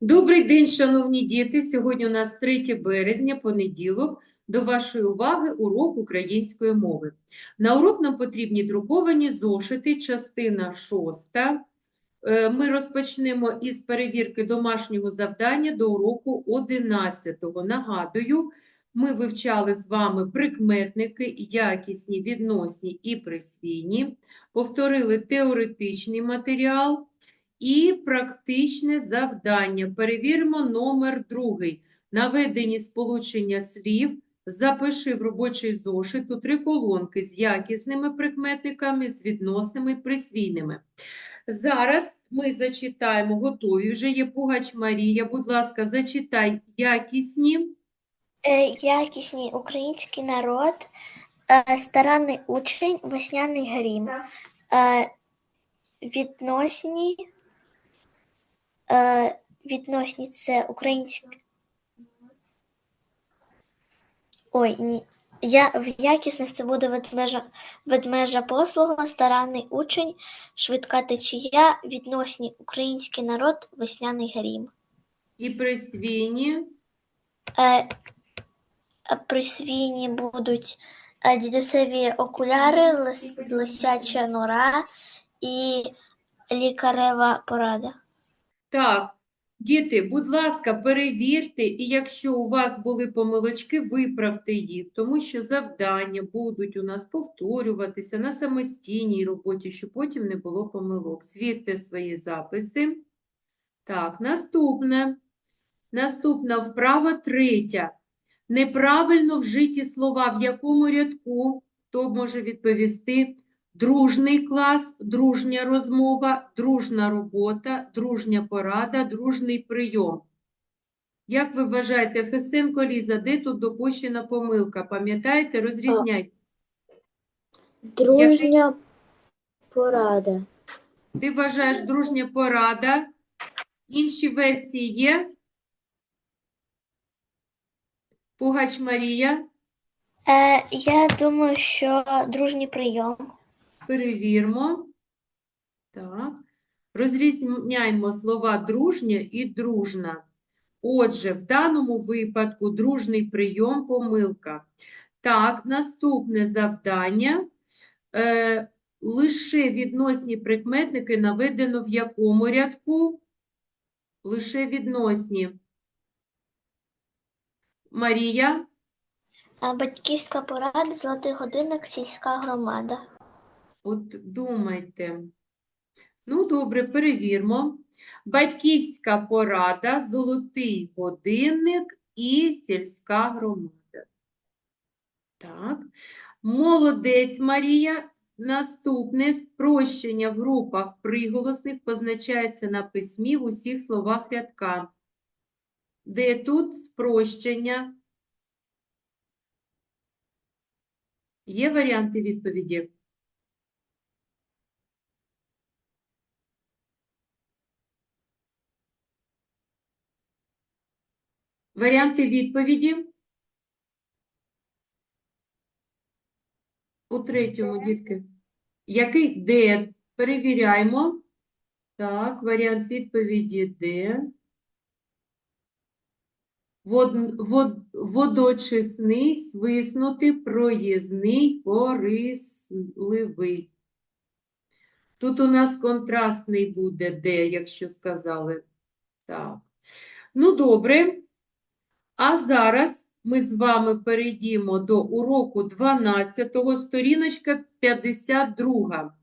Добрий день, шановні діти! Сьогодні у нас 3 березня, понеділок. До вашої уваги урок української мови. На урок нам потрібні друковані зошити, частина 6. Е, Ми розпочнемо із перевірки домашнього завдання до уроку 11. Нагадую, ми вивчали з вами прикметники, якісні, відносні і присвійні, повторили теоретичний матеріал і практичне завдання. Перевіримо номер другий. Наведені сполучення слів. Запиши в робочий зошит у три колонки з якісними прикметниками, з відносними і присвійними. Зараз ми зачитаємо, готові вже є Пугач Марія. Будь ласка, зачитай якісні. Е, Якісний український народ, е, старанний учень, весняний грім. Е, Відносні, е, відносні це українські. Ой, ні. Я, в якісних це буде ведмежа, ведмежа послуга, старанний учень, швидка течія, відносні український народ, весняний грім. І присвійні. Е, а присвійні будуть е, дідусеві окуляри, лис, лисяча нора і лікарева порада. Так, діти, будь ласка, перевірте, і якщо у вас були помилочки, виправте їх, тому що завдання будуть у нас повторюватися на самостійній роботі, щоб потім не було помилок. Звірте свої записи. Так, наступне. Наступна вправа третя. Неправильно вжиті слова в якому рядку? Хто може відповісти? Дружний клас, дружня розмова, дружна робота, дружня порада, дружний прийом. Як ви вважаєте, Фесенко Ліза, де тут допущена помилка? Пам'ятаєте, розрізняйте. Дружня порада. Ти вважаєш дружня порада? Інші версії є? Пугач Марія. Е, я думаю, що дружній прийом. Перевірмо. Так. Розрізняємо слова дружня і дружна. Отже, в даному випадку дружний прийом помилка. Так, наступне завдання. Е, лише відносні прикметники наведено в якому рядку? Лише відносні. Марія. Батьківська порада, золотий годинник, сільська громада. От думайте. Ну, добре, перевірмо. Батьківська порада, золотий годинник і сільська громада. Так. Молодець, Марія. Наступне спрощення в групах приголосних позначається на письмі в усіх словах рядка. Де тут спрощення? Є варіанти відповіді? Варіанти відповіді? У третьому, дітки. Який Д? Перевіряємо. Так, варіант відповіді Д. Вод, вод, водочисний, свиснутий, проїзний, корисливий. Тут у нас контрастний буде Д, якщо сказали. Так. Ну, добре. А зараз ми з вами перейдімо до уроку 12, сторіночка 52.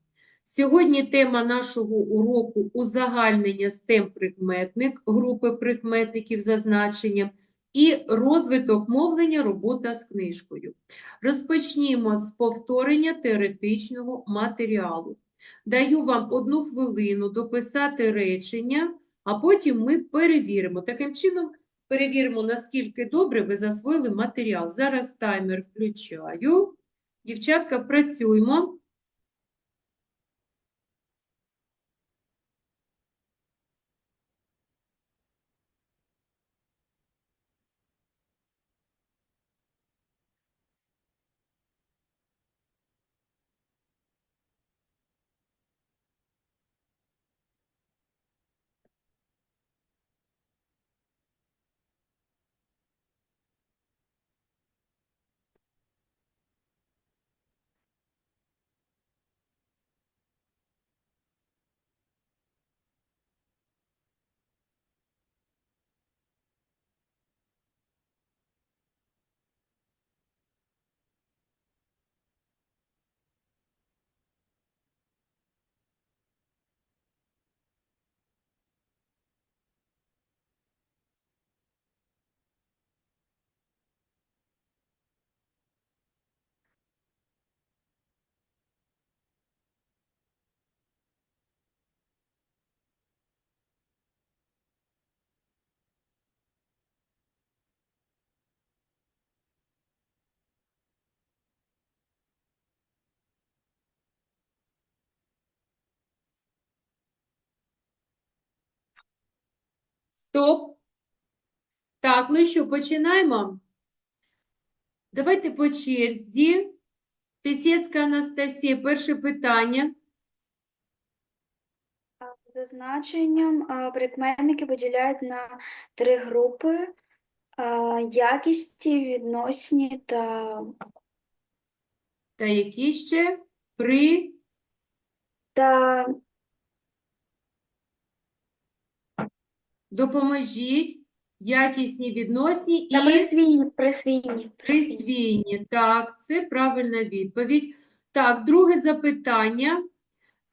Сьогодні тема нашого уроку узагальнення STEM прикметник, групи прикметників за значенням і розвиток мовлення, робота з книжкою. Розпочнімо з повторення теоретичного матеріалу. Даю вам одну хвилину дописати речення, а потім ми перевіримо. Таким чином, перевіримо, наскільки добре ви засвоїли матеріал. Зараз таймер включаю. Дівчатка, працюємо. Стоп. Так, ну що, починаємо? Давайте по черзі. Пісецька Анастасія, перше питання. За значенням прикметники поділяють на три групи: якісті, відносні та, Та які ще? При, та допоможіть, якісні, відносні та і присвійні, присвійні, присвійні. присвійні. Так, це правильна відповідь. Так, друге запитання.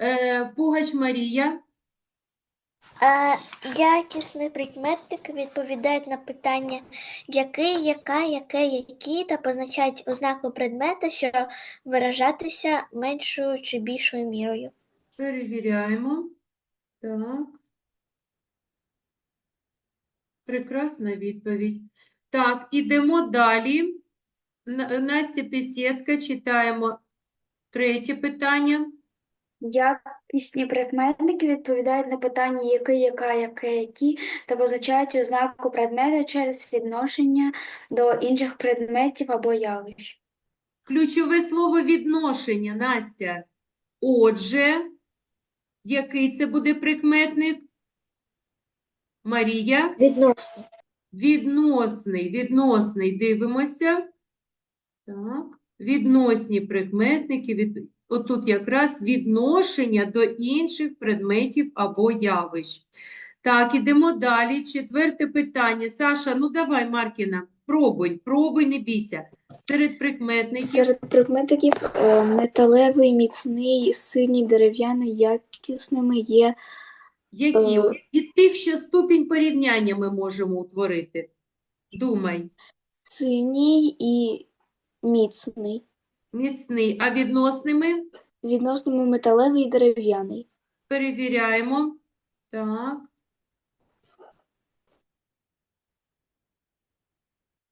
Е, Пугач Марія. Е, якісний прикметник відповідають на питання який, яка, яке, які та позначають ознаку предмета, що виражатися меншою чи більшою мірою. Перевіряємо. Так. Прекрасна відповідь. Так, ідемо далі. Настя Пісецька, читаємо третє питання. Якісні прикметники відповідають на питання який, яка, яке, які та позначають ознаку предмета через відношення до інших предметів або явищ. Ключове слово відношення, Настя. Отже, який це буде прикметник? Марія? Відносно. Відносний, відносний, дивимося. Так, відносні прикметники, від... отут якраз відношення до інших предметів або явищ. Так, ідемо далі. Четверте питання. Саша, ну давай, Маркіна, пробуй, пробуй, не бійся. Серед прикметників, Серед прикметників е, металевий, міцний, синій, дерев'яний, якісними є які? е, Від тих, що ступінь порівняння ми можемо утворити. Думай. синій і міцний. Міцний, а відносними? Відносними металевий і дерев'яний. Перевіряємо. Так.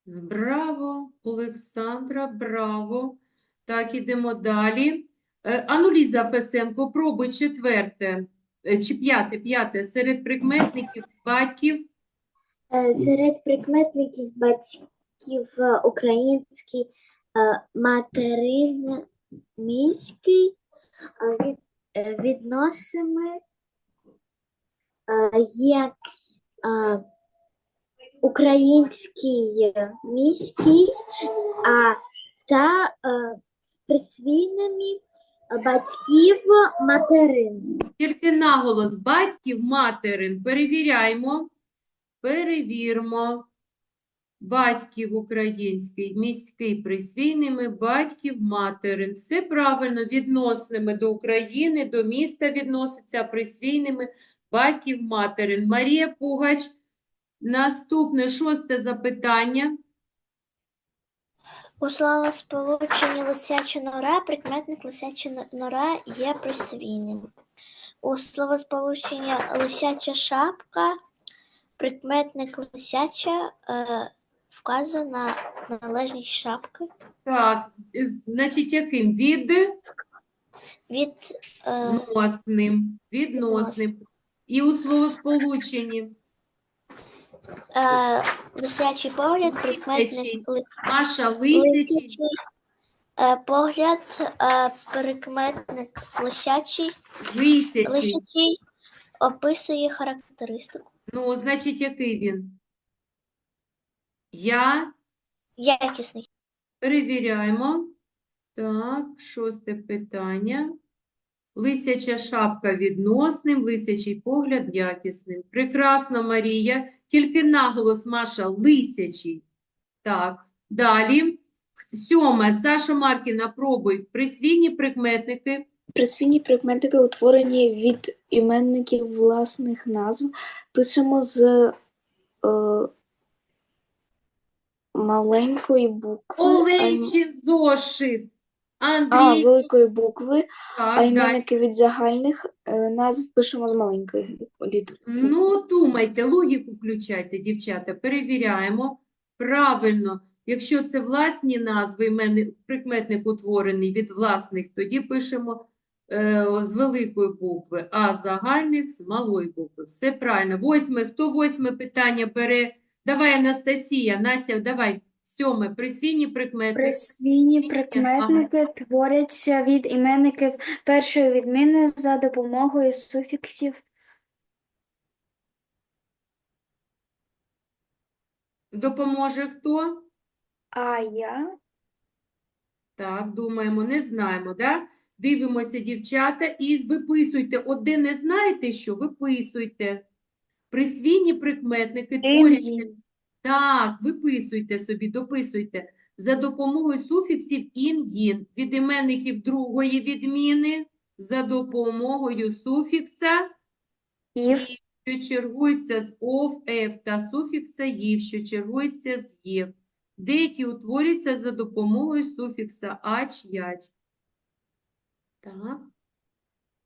Браво, Олександра, браво. Так, ідемо далі. Е, Ану, Ліза Фесенко, пробуй четверте, чи п'яте, п'яте. Серед прикметників батьків Е, Серед прикметників батьків е, український, е, материнський, е, від, е, відносими е, є е, український міський, а та е, присвійними батьків материн. Тільки наголос батьків, материн. Перевіряємо. Перевірмо. Батьків український, міський присвійними, батьків материн. Все правильно, відносними до України, до міста відноситься, присвійними батьків материн. Марія Пугач. Наступне шосте запитання. У словосполученні лисяча нора прикметник лисяча нора є присвійним. У словосполученні лисяча шапка прикметник лисяча е, вказує на належність шапки. Так, е, значить, яким? Від? Від е, Відносним. Відносним. І у словосполученні. Е, лисячий погляд, прикметник лис, Маша Лисячий. лисячий е, погляд, е, прикметник лисячий, Лисячий. лисячий описує характеристику. Ну, значить, який він? Я. Якісний. Перевіряємо. Так, шосте питання. Лисяча шапка відносним, лисячий погляд якісним. Прекрасно, Марія. Тільки наголос, Маша, лисячий. Так, далі. Сьоме. Саша Маркіна, пробуй. Присвійні прикметники. Присвійні прикметники утворені від іменників власних назв. Пишемо з е, маленької букви, Оленчин зошит. А, Андрій. великої букви, а Так, далі. іменники від загальних е, назв пишемо з маленької літери. Ну, думайте, логіку включайте, дівчата, перевіряємо. Правильно, якщо це власні назви, іменник, прикметник утворений від власних, тоді пишемо е, з великої букви, а загальних з малої букви. Все правильно. Восьме. Хто восьме питання бере? Давай, Анастасія. Настя, давай. Сьоме. Присвійні прикмети. Присвійні прикметники творяться від іменників першої відміни за допомогою суфіксів Допоможе хто? а я, Так, думаємо, не знаємо, да? Дивимося, дівчата, і виписуйте. От де не знаєте що, виписуйте. Присвійні прикметники творяться. Так, виписуйте собі, дописуйте. За допомогою суфіксів ін-їн. Від іменників другої відміни за допомогою суфікса Ів, що чергується з ов, еф та суфікса їв, що чергується з єв. Деякі утворюються за допомогою суфікса ач, яч. Так.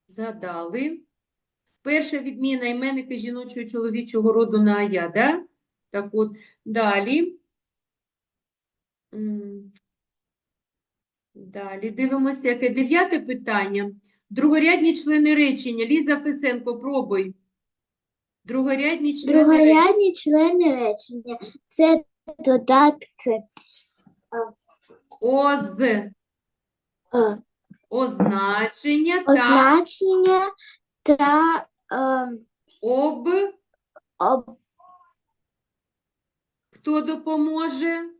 Задали. Перша відміна іменники жіночого чоловічого роду на ая, да? Так от, далі. Далі дивимося, яке дев'яте питання. Другорядні члени речення. Ліза Фесенко, пробуй. Другорядні члени. Другорядні члени речення це додатки Оз, е, означення та означення та е, об. об, Хто допоможе?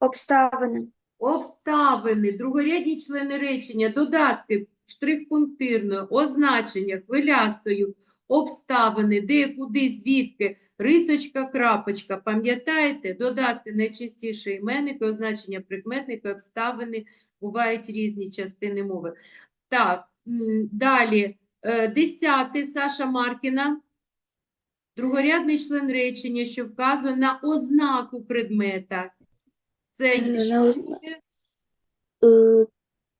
обставини. Обставини, другорядні члени речення, додатки штрих-пунктирною, означення хвилястою, обставини, де, куди, звідки, рисочка, крапочка. Пам'ятаєте? Додатки найчастіше іменники, означення прикметники, обставини бувають різні частини мови. Так, далі. Е, Десяте, Саша Маркіна. Другорядний член речення, що вказує на ознаку предмета. Це Е, є Е,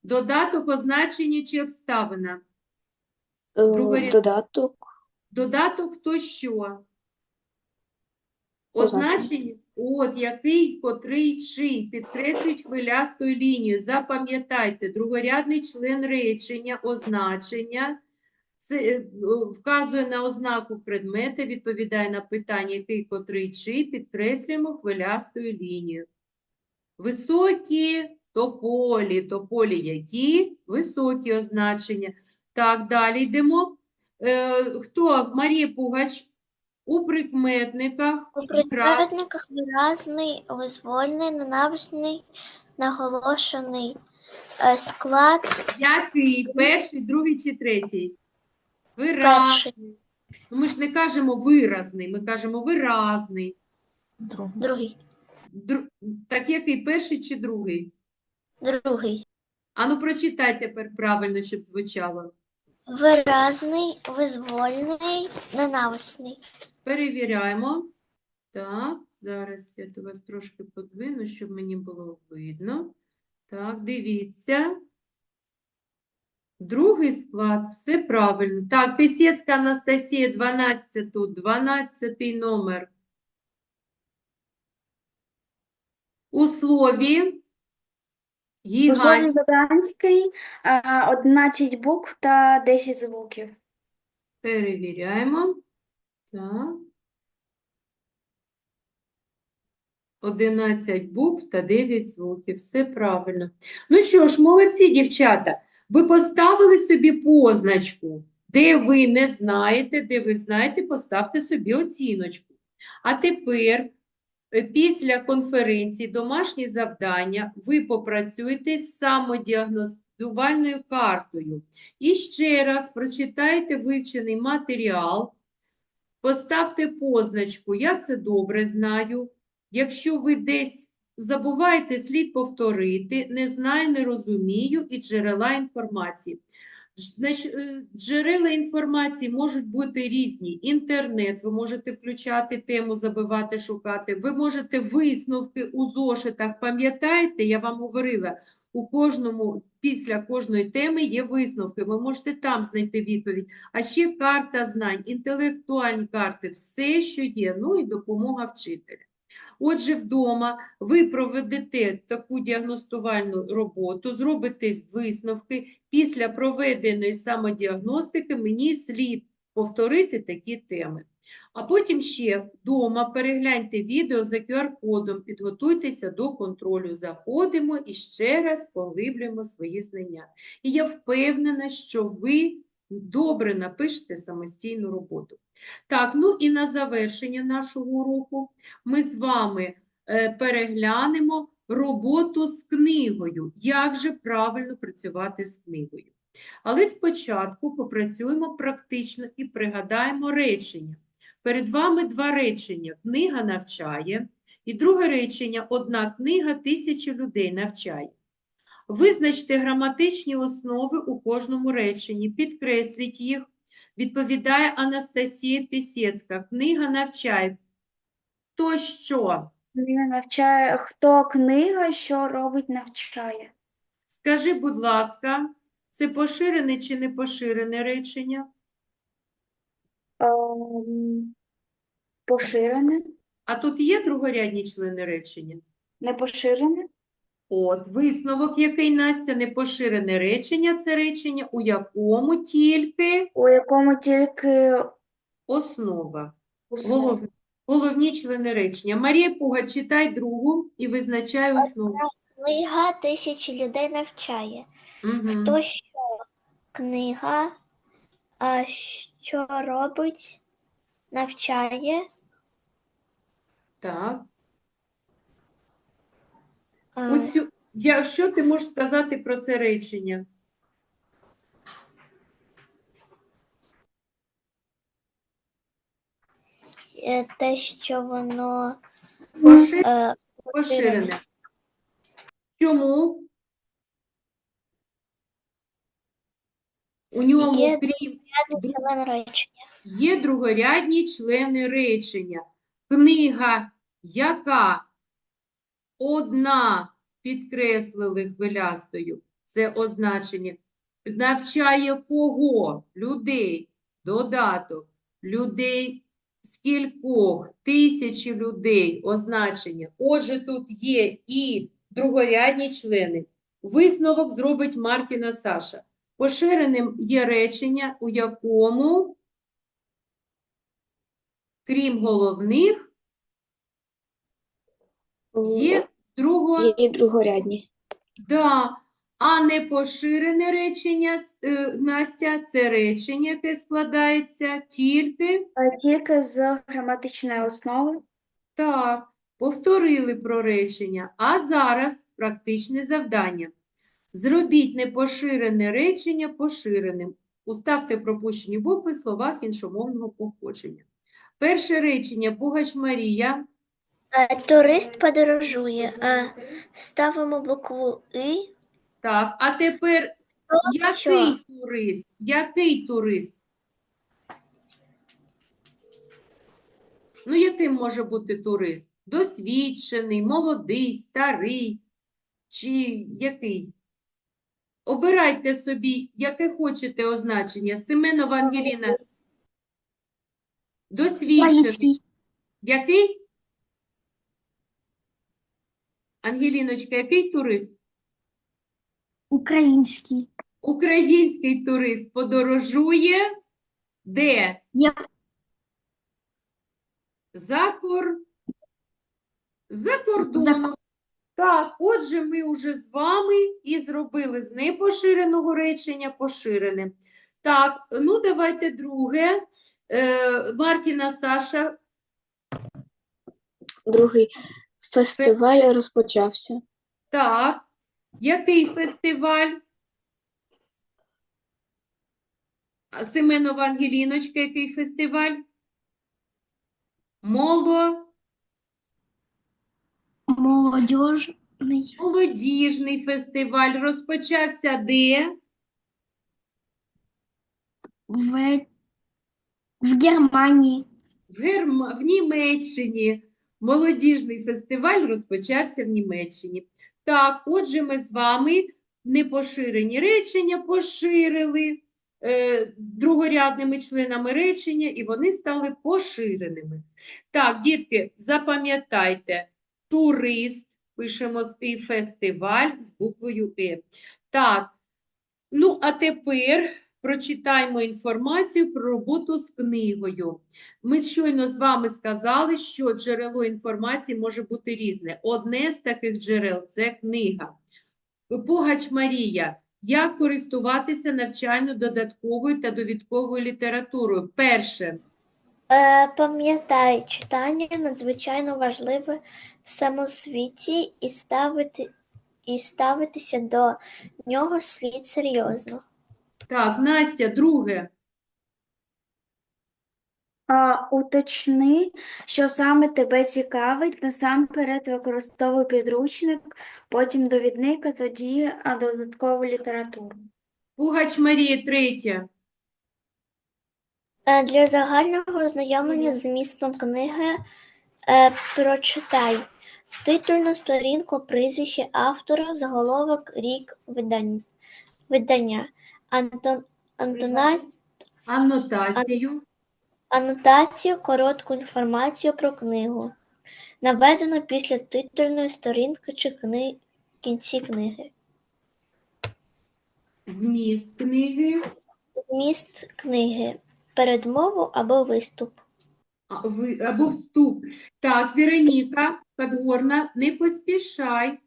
Додаток, означення чи обставина? е, Другоряд- Додаток. Додаток хто що? Означення. Означення? От, який, котрий, чий. Підкреслюють хвилястою лінією. Запам'ятайте, другорядний член речення, означення. Е, вказує на ознаку предмета, відповідає на питання, який, котрий, чий. Підкреслюємо хвилястою лінією. Високі тополі. Тополі які? Високі означення. Так, далі йдемо. Е, хто? Марія Пугач. У прикметниках У прикметниках виразний, визвольний, ненависний, наголошений е, склад який? Перший, другий чи третій? Виразний. Ну, ми ж не кажемо виразний, ми кажемо виразний. другий, Дру- Так який? Перший чи другий? другий. Ану, прочитай тепер правильно, щоб звучало. Виразний, визвольний, ненависний. Перевіряємо. Так, зараз я до вас трошки подвину, щоб мені було видно. Так, дивіться. Другий склад, все правильно. Так, Пісецька Анастасія, 12, 12 номер. У слові У слові гігант. Заданський 11 букв та 10 звуків. Перевіряємо. Так. 11 букв та 9 звуків. Все правильно. Ну що ж, молодці, дівчата. Ви поставили собі позначку. Де ви не знаєте, де ви знаєте, поставте собі оціночку. А тепер, е, після конференції домашні завдання, ви попрацюєте з самодіагностувальною картою. І ще раз прочитайте вивчений матеріал, поставте позначку «Я це добре знаю». Якщо ви десь забуваєте, слід повторити «Не знаю, не розумію» і джерела інформації. Е, Джерела інформації можуть бути різні. Інтернет, ви можете включати тему, забивати, шукати. Ви можете висновки у зошитах. Пам'ятаєте, я вам говорила, у кожному, після кожної теми є висновки. Ви можете там знайти відповідь. А ще карта знань, інтелектуальні карти, все, що є, ну і допомога вчителя. Отже, вдома ви проведете таку діагностувальну роботу, зробите висновки. Після проведеної самодіагностики мені слід повторити такі теми. А потім ще вдома перегляньте відео за QR-кодом, підготуйтеся до контролю. Заходимо і ще раз поглиблюємо свої знання. І я впевнена, що ви добре напишете самостійну роботу. Так, ну і на завершення нашого уроку ми з вами е, переглянемо роботу з книгою. Як же правильно працювати з книгою? Але спочатку попрацюємо практично і пригадаємо речення. Перед вами два речення. Книга навчає. І друге речення одна книга тисячі людей навчає. Визначте граматичні основи у кожному реченні, підкресліть їх. Відповідає Анастасія Пісєцька. Книга навчає. То що? Книга навчає, хто книга, що робить, навчає. Скажи, будь ласка, це поширене чи не поширене речення? Ем, Поширене, А тут є другорядні члени речення? не поширене, От, висновок, який Настя, непоширене речення, це речення, у якому тільки у якому тільки основа. основа. Голов... Головні члени речення. Марія Пуга, читай другу і визначай основу. Книга тисячі людей навчає. Угу. Хто що? Книга, а що робить? Навчає. Так. А, У цю... Я... Що ти можеш сказати про це речення? е, Те, що воно Поширене. е, Поширене. Чому? У ньому, Є крім член речення. Є другорядні члени речення. Книга, яка одна підкреслили хвилястою, це означення. Навчає кого? Людей. Додаток. Людей скількох? Тисячі людей. Означення. Отже, тут є і другорядні члени. Висновок зробить Маркіна Саша. Поширеним є речення, у якому крім головних, є друго... і другорядні. да. а не поширене речення, е, Настя, це речення, яке складається тільки, А Тільки з граматичної основи. так, повторили про речення, а зараз практичне завдання. Зробіть непоширене речення поширеним. Уставте пропущені букви в словах іншомовного походження. Перше речення Пугач Марія. Е, Турист подорожує. а Ставимо букву И. Так, а тепер який що? турист? Який турист? Ну, яким може бути турист? Досвідчений, молодий, старий чи який? Обирайте собі, яке хочете означення. Семенова Ангеліна. Досвідчений. Який? Ангеліночка, який турист? Український. Український турист подорожує де? Я За, кор... За кордоном. Так, отже, ми вже з вами і зробили з непоширеного речення поширене. Так, ну давайте друге. Е, Маркіна Саша. Другий фестиваль розпочався. Так, який фестиваль? Семенова Ангеліночка, який фестиваль? Моло... молодіжний. Молодіжний фестиваль розпочався де? В, в Германії. В, Герма... в Німеччині. Молодіжний фестиваль розпочався в Німеччині. Так, отже, ми з вами непоширені речення поширили. е, другорядними членами речення, і вони стали поширеними. Так, дітки, запам'ятайте, турист, пишемо і фестиваль з буквою Е. Так, ну а тепер прочитаємо інформацію про роботу з книгою. Ми щойно з вами сказали, що джерело інформації може бути різне. Одне з таких джерел це книга. Пугач Марія. Як користуватися навчально-додатковою та довідковою літературою? Перше. Е, пам'ятай, читання надзвичайно важливе в самосвіті і ставити, і ставитися до нього слід серйозно. Так, Настя, друге. А уточни, що саме тебе цікавить, насамперед використовуй підручник, потім довідник, а тоді а, додаткову літературу. Пугач Марія, третє. Е, Для загального ознайомлення з змістом книги е, прочитай титульну сторінку, прізвище автора, заголовок, рік видання, видання Антон, Антона, Анотацію. анотацію, коротку інформацію про книгу, наведено після титульної сторінки чи кни, кінці книги. Вміст книги. Зміст книги, передмову або виступ. А, ви- Або вступ. Так, Вероніка Подгорна, не поспішай.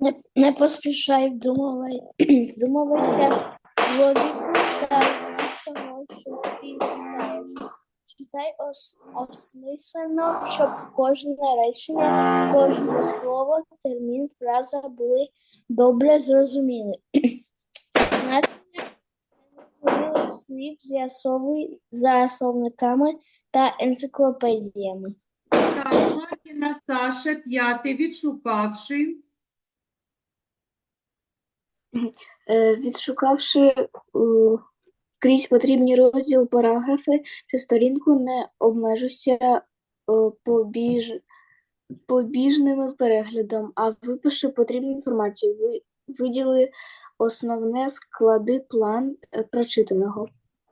Не, не поспішай, вдумувай, вдумувайся в логіку та зміст того, що ти читаєш. Читай ос, осмислено, щоб кожне речення, кожне слово, термін, фраза були добре зрозуміли. Значення слів з'ясовуй за та енциклопедіями. Так, Саша, п'яте, відшукавши. Е, Відшукавши крізь потрібні розділ параграфи чи сторінку, не обмежуйся е, побіж... побіжним переглядом, а випиши потрібну інформацію. Ви... Виділи основне, склади план е, прочитаного.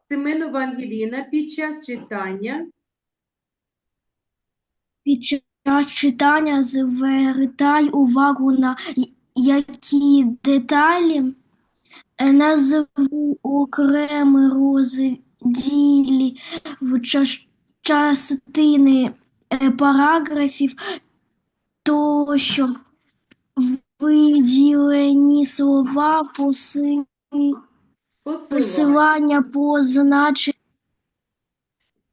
Семенова Ангеліна під час читання. Під час читання звертай увагу на які деталі е, назву окремі розділі в частини е, параграфів, тощо виділені слова, поси- Посилання. позначені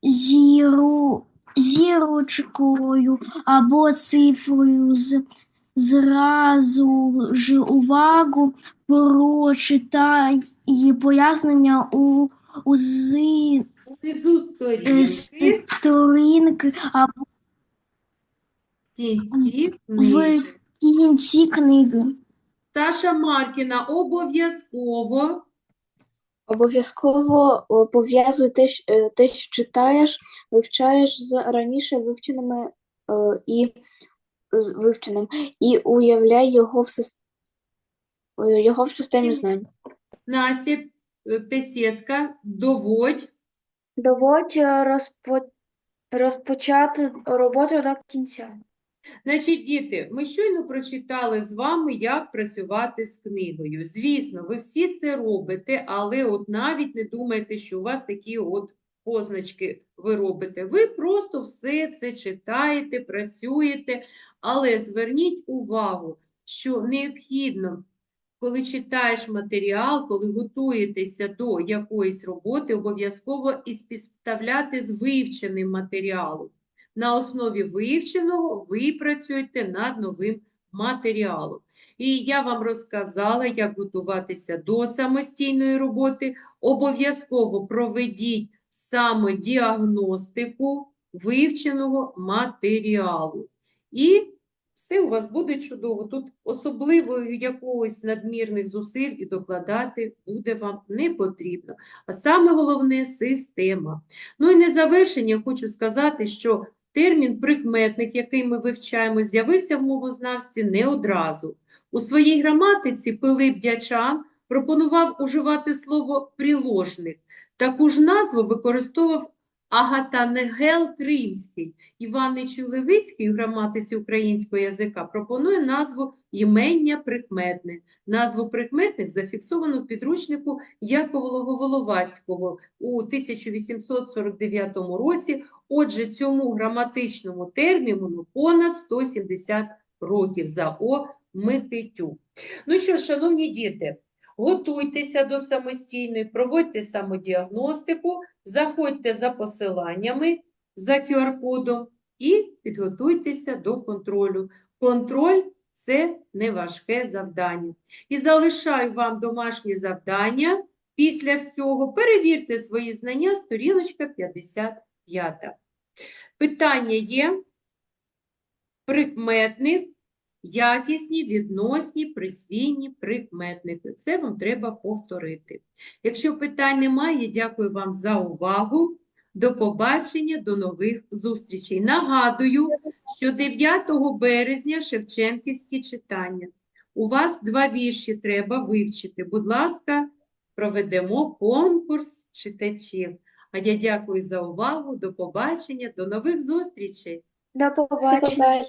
зіру, зірочкою або цифрою з, зразу ж увагу прочитай пояснення у, у з, Внизу е, сторінки, сторінки або в кінці в книги. кінці книги. Саша Маркіна обов'язково Обов'язково е, пов'язуй те, щ- е, те, що читаєш, вивчаєш з раніше вивченими е, і вивченим, і уявляй його в, сис- е, його в системі знань. Настя е, Песецька, доводь. Доводь е, розпо... розпочату роботу до кінця. Значить, діти, ми щойно прочитали з вами, як працювати з книгою. Звісно, ви всі це робите, але от навіть не думайте, що у вас такі от позначки ви робите. Ви просто все це читаєте, працюєте, але зверніть увагу, що необхідно, коли читаєш матеріал, коли готуєтеся до якоїсь роботи, обов'язково і співставляти з вивченим матеріалом. На основі вивченого ви працюєте над новим матеріалом. І я вам розказала, як готуватися до самостійної роботи. Обов'язково проведіть самодіагностику вивченого матеріалу. І все у вас буде чудово. Тут особливо якогось надмірних зусиль і докладати буде вам не потрібно. А саме головне – система. Ну і на завершення хочу сказати, що термін прикметник, який ми вивчаємо, з'явився в мовознавстві не одразу. У своїй граматиці Пилип Дячан пропонував уживати слово «приложник». Таку ж назву використовував Агатанегел Кримський. Іванич Левицький у граматиці українського язика пропонує назву «імення прикметне». Назву прикметник зафіксовано в підручнику Яковлого Воловацького у 1849 році. Отже, цьому граматичному терміну понад 170 років за О. Микитюк. Ну що, шановні діти, готуйтеся до самостійної, проводьте самодіагностику, заходьте за посиланнями за QR-кодом і підготуйтеся до контролю. Контроль – це не важке завдання. І залишаю вам домашнє завдання. Після всього перевірте свої знання, сторіночка 55. Питання є. Прикметник, якісні, відносні, присвійні прикметники. Це вам треба повторити. Якщо питань немає, дякую вам за увагу. До побачення, до нових зустрічей. Нагадую, що 9 березня Шевченківські читання. У вас два вірші треба вивчити. Будь ласка, проведемо конкурс читачів. А я дякую за увагу. До побачення, до нових зустрічей. До побачення.